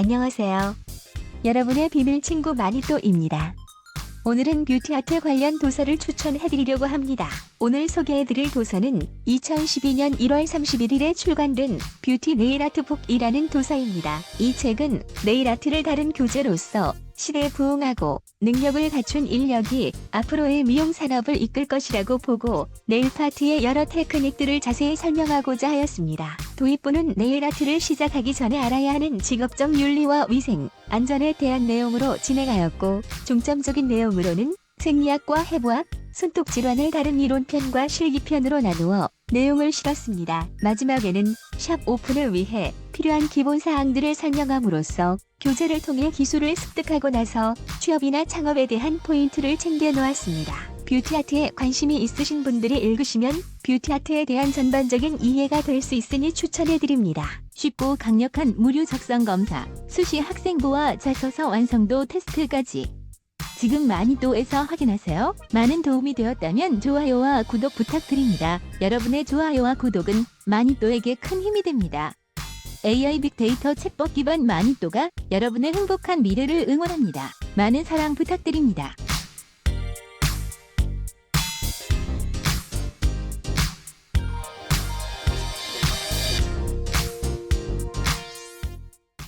안녕하세요. 여러분의 비밀 친구 마니또입니다. 오늘은 뷰티 아트 관련 도서를 추천해드리려고 합니다. 오늘 소개해드릴 도서는 2012년 1월 31일에 출간된 뷰티 네일 아트북이라는 도서입니다. 이 책은 네일 아트를 다룬 교재로서 시대에 부응하고 능력을 갖춘 인력이 앞으로의 미용 산업을 이끌 것이라고 보고 네일 파트의 여러 테크닉들을 자세히 설명하고자 하였습니다. 도입부는 네일 아트를 시작하기 전에 알아야 하는 직업적 윤리와 위생, 안전에 대한 내용으로 진행하였고 중점적인 내용으로는 생리학과 해부학, 손톱 질환을 다룬 이론편과 실기편으로 나누어 내용을 실었습니다. 마지막에는 샵 오픈을 위해 필요한 기본 사항들을 설명함으로써 교재를 통해 기술을 습득하고 나서 취업이나 창업에 대한 포인트를 챙겨 놓았습니다. 뷰티 아트에 관심이 있으신 분들이 읽으시면 뷰티 아트에 대한 전반적인 이해가 될 수 있으니 추천해 드립니다. 쉽고 강력한 무료 적성 검사, 수시 학생부와 자소서 완성도 테스트까지. 지금 마니또에서 확인하세요. 많은 도움이 되었다면 좋아요와 구독 부탁드립니다. 여러분의 좋아요와 구독은 마니또에게 큰 힘이 됩니다. AI 빅데이터 챗봇 기반 마니또가 여러분의 행복한 미래를 응원합니다. 많은 사랑 부탁드립니다.